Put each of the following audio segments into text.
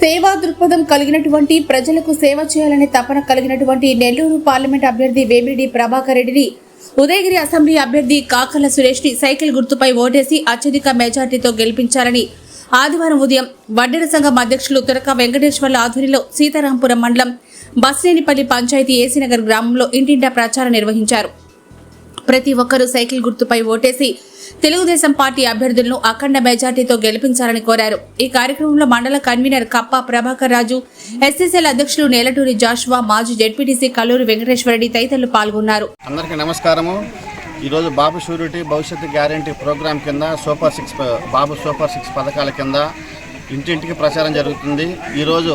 సేవా దృక్పథం కలిగినటువంటి ప్రజలకు సేవ చేయాలనే తపన కలిగినటువంటి నెల్లూరు పార్లమెంట్ అభ్యర్థి వేమిరెడ్డి ప్రభాకర్ రెడ్డిని ఉదయగిరి అసెంబ్లీ అభ్యర్థి కాకల సురేష్ని సైకిల్ గుర్తుపై ఓటేసి అత్యధిక మెజార్టీతో గెలిపించాలని ఆదివారం ఉదయం వడ్డెర సంఘం అధ్యక్షులు తురక వెంకటేశ్వర్ల ఆధ్వర్యంలో సీతారాంపురం మండలం బస్నేనిపల్లి పంచాయతీ ఏసీనగర్ గ్రామంలో ఇంటింటా ప్రచారం నిర్వహించారు. ప్రతి ఒక్కరూ సైకిల్ గుర్తుపై ఓటేసి తెలుగుదేశం పార్టీ అభ్యర్థులను అఖండ మెజార్టీతో గెలిపించాలని కోరారు. ఈ కార్యక్రమంలో మండల కన్వీనర్ కప్ప ప్రభాకర్ రాజు ఎస్ఎస్ఎల్ అధ్యక్షులు నేలటూరి జాషువా మాజీ జెడ్పీటీసీ కల్లూరి వెంకటేశ్వరరెడ్డి తదితరులు పాల్గొన్నారు. అందరికీ నమస్కారము. ఈరోజు బాబు షూరిటీ భవిష్యత్తు గ్యారంటీ ప్రోగ్రాం కింద super six Babu super six పథకాల కింద ఇంటింటికి ప్రచారం జరుగుతుంది. ఈరోజు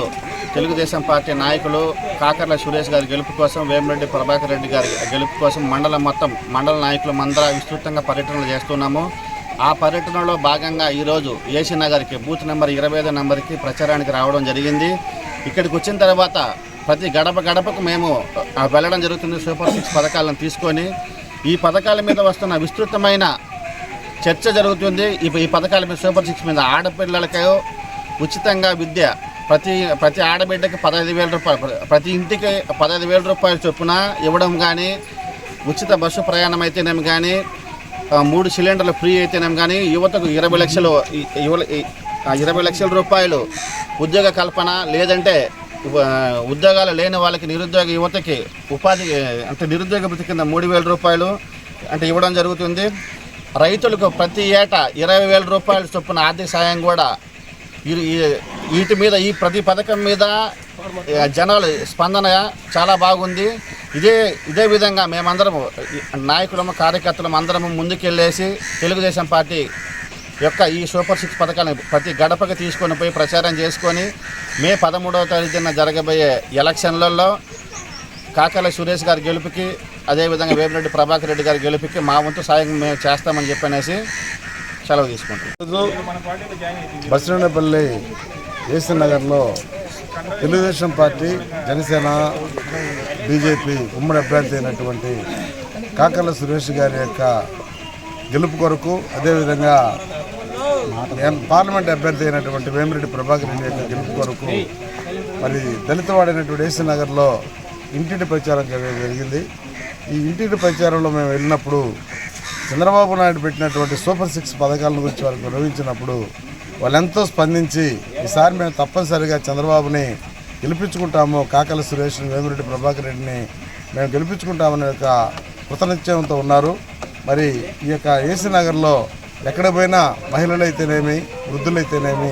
తెలుగుదేశం పార్టీ నాయకులు కాకర్ల సురేష్ గారి గెలుపు కోసం వేమిరెడ్డి ప్రభాకర్ రెడ్డి గారి గెలుపు కోసం మండలం మొత్తం మండల నాయకులు మందర విస్తృతంగా పర్యటనలు చేస్తున్నాము. ఆ పర్యటనలో భాగంగా ఈరోజు ఏసీ నగర్కి బూత్ నెంబర్ ఇరవై ఐదు నెంబర్కి ప్రచారానికి రావడం జరిగింది. ఇక్కడికి వచ్చిన తర్వాత ప్రతి గడప గడపకు మేము వెళ్ళడం జరుగుతుంది. సూపర్ సిక్స్ పథకాలను తీసుకొని ఈ పథకాల మీద వస్తున్న విస్తృతమైన చర్చ జరుగుతుంది. ఈ పథకాల మీద సూపర్ సిక్స్ మీద ఆడపిల్లలకో ఉచితంగా విద్య ప్రతి ప్రతి ఆడబిడ్డకి పదహైదు వేల రూపాయలు ప్రతి ఇంటికి పదహైదు వేల రూపాయలు చొప్పున ఇవ్వడం కానీ ఉచిత బస్సు ప్రయాణం అయితేనేమి కానీ మూడు సిలిండర్లు ఫ్రీ అయితేనేమి కానీ యువతకు ఇరవై లక్షలు ఇరవై లక్షల రూపాయలు ఉద్యోగ కల్పన లేదంటే ఉద్యోగాలు లేని వాళ్ళకి నిరుద్యోగ యువతకి ఉపాధి అంటే నిరుద్యోగ వృత్తి కింద మూడు వేల రూపాయలు అంటే ఇవ్వడం జరుగుతుంది. రైతులకు ప్రతి ఏటా ఇరవై వేల రూపాయల చొప్పున ఆర్థిక సాయం కూడా ఈ- వీటి మీద ఈ ప్రతి పథకం మీద జనాలు స్పందన చాలా బాగుంది. ఇదే ఇదే విధంగా మేమందరము నాయకులము కార్యకర్తలం అందరము ముందుకెళ్ళేసి తెలుగుదేశం పార్టీ యొక్క ఈ సూపర్ సిక్స్ పథకాన్ని ప్రతి గడపకి తీసుకొని పోయి ప్రచారం చేసుకొని మే పదమూడవ తేదీన జరగబోయే ఎలక్షన్లలో కాకల సురేష్ గారి గెలుపుకి అదేవిధంగా వేమిరెడ్డి ప్రభాకర్ రెడ్డి గారి గెలుపుకి మా వంతు సాయం మేము చేస్తామని చెప్పనేసి సెలవు తీసుకుంటాం ఈరోజు బస్సుపల్లి ఏసీ నగర్లో తెలుగుదేశం పార్టీ జనసేన బీజేపీ ఉమ్మడి అభ్యర్థి అయినటువంటి కాకర్ల సురేష్ గారి యొక్క గెలుపు కొరకు అదేవిధంగా పార్లమెంట్ అభ్యర్థి అయినటువంటి వేమిరెడ్డి ప్రభాకర్ రెడ్డి యొక్క గెలుపు కొరకు మరి దళితవాడైనటువంటి ఏసీ నగర్లో ఇంటింటి ప్రచారం జరిగింది. ఈ ఇంటింటి ప్రచారంలో మేము వెళ్ళినప్పుడు చంద్రబాబు నాయుడు పెట్టినటువంటి సూపర్ సిక్స్ పథకాల గురించి వారికి వివరించినప్పుడు వాళ్ళెంతో స్పందించి ఈసారి మేము తప్పనిసరిగా చంద్రబాబుని గెలిపించుకుంటాము కాకల సురేష్ వేమిరెడ్డి ప్రభాకర్ రెడ్డిని మేము గెలిపించుకుంటామనే యొక్క కృతనిశ్చయంతో ఉన్నారు. మరి ఈ యొక్క ఏసీ నగర్లో ఎక్కడ పోయినా మహిళలైతేనేమి వృద్ధులైతేనేమి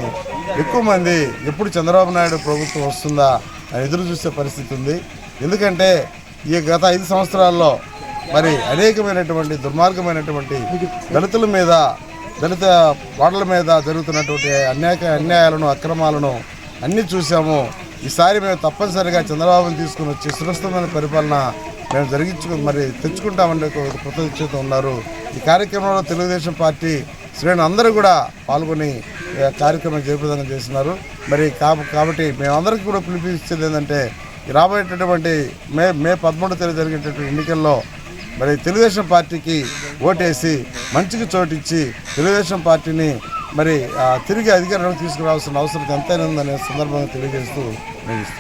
ఎక్కువ మంది ఎప్పుడు చంద్రబాబు నాయుడు ప్రభుత్వం వస్తుందా అని ఎదురు చూసే పరిస్థితి ఉంది. ఎందుకంటే ఈ గత ఐదు సంవత్సరాల్లో మరి అనేకమైనటువంటి దుర్మార్గమైనటువంటి దళితుల మీద దళిత వాడల మీద జరుగుతున్నటువంటి అన్యాయ అన్యాయాలను అక్రమాలను అన్నీ చూసాము ఈసారి మేము తప్పనిసరిగా చంద్రబాబుని తీసుకుని వచ్చి సురక్షితమైన పరిపాలన మేము జరిగించు మరి తెచ్చుకుంటామని ఒక కృతజ్ఞత ఉన్నారు. ఈ కార్యక్రమంలో తెలుగుదేశం పార్టీ శ్రేణులు అందరూ కూడా పాల్గొని కార్యక్రమం జయప్రదంగా చేస్తున్నారు. మరి కాబ- కాబట్టి మేమందరికీ కూడా పిలిపించేది ఏంటంటే రాబోయేటటువంటి మే మే పదమూడు తేదీ జరిగేటటువంటి ఎన్నికల్లో మరి తెలుగుదేశం పార్టీకి ఓటేసి మంచికి చోటిచ్చి తెలుగుదేశం పార్టీని మరి ఆ, తిరిగి అధికారంలో తీసుకురావాల్సిన అవసరం ఎంతైనా ఉందనే సందర్భంగా తెలియజేస్తూ ముగిస్తున్నాను.